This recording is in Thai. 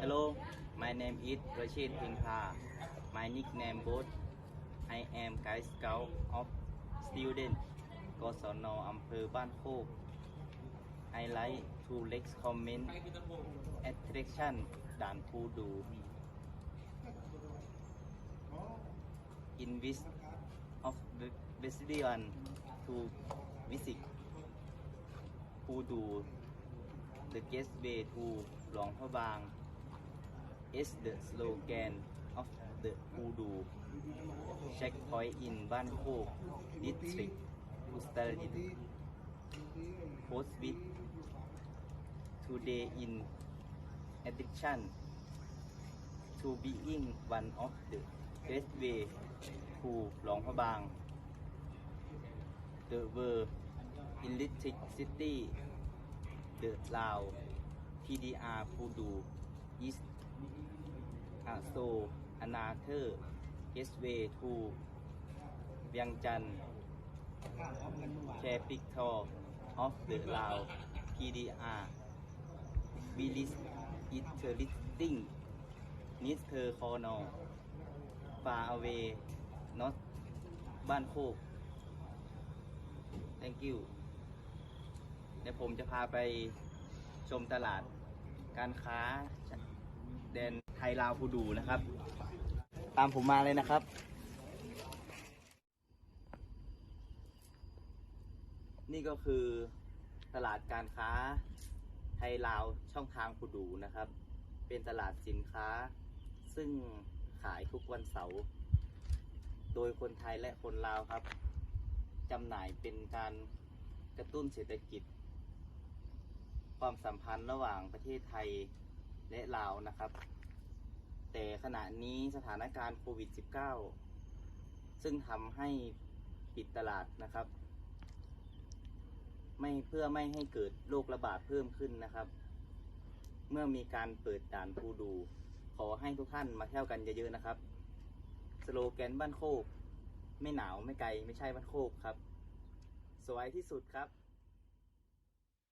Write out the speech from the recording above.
Hello my name is Rashid Pingha my nickname both I am guide scout of student กศนอำเภอบ้านโคก I like to let comment attraction ด่านภูดู in which of the resident to visit ภูดู the gateway to หลวงพระบาง is the slogan of the ภูดู checkpoint in บ้านโคก district อุตรดิตถ์ post with today in addiction to being one of the best way to หลวงพระบาง the world electricity the Lao PDR พูดู is also another best way to เวียงจันทร์ capital of the Lao PDR village interesting Mr. Cornell far away not บ้านโคก thank you เดี๋ยวผมจะพาไปชมตลาดการค้าแดนไทยลาวพูดูนะครับ ตามผมมาเลยนะครับ นี่ก็คือตลาดการค้าไทยลาวช่องทางพูดูนะครับ เป็นตลาดสินค้า ซึ่งขายทุกวันเสาร์โดยคนไทยและคนลาวครับจำหน่ายเป็นการกระตุ้นเศรษฐกิจ ความสัมพันธ์ระหว่างประเทศไทยและลาวนะครับ แต่ขณะนี้สถานการณ์โควิด -19 ซึ่งทำให้ปิดตลาดนะครับ ไม่เพื่อไม่ให้เกิดโรคระบาดเพิ่มขึ้นนะครับ เมื่อมีการเปิดด่านภูดู ขอให้ทุกท่านมาเที่ยวกันเยอะๆนะครับ สโลแกนบ้านโคก ไม่หนาวไม่ไกลไม่ใช่บ้านโคกครับ สวยที่สุดครับ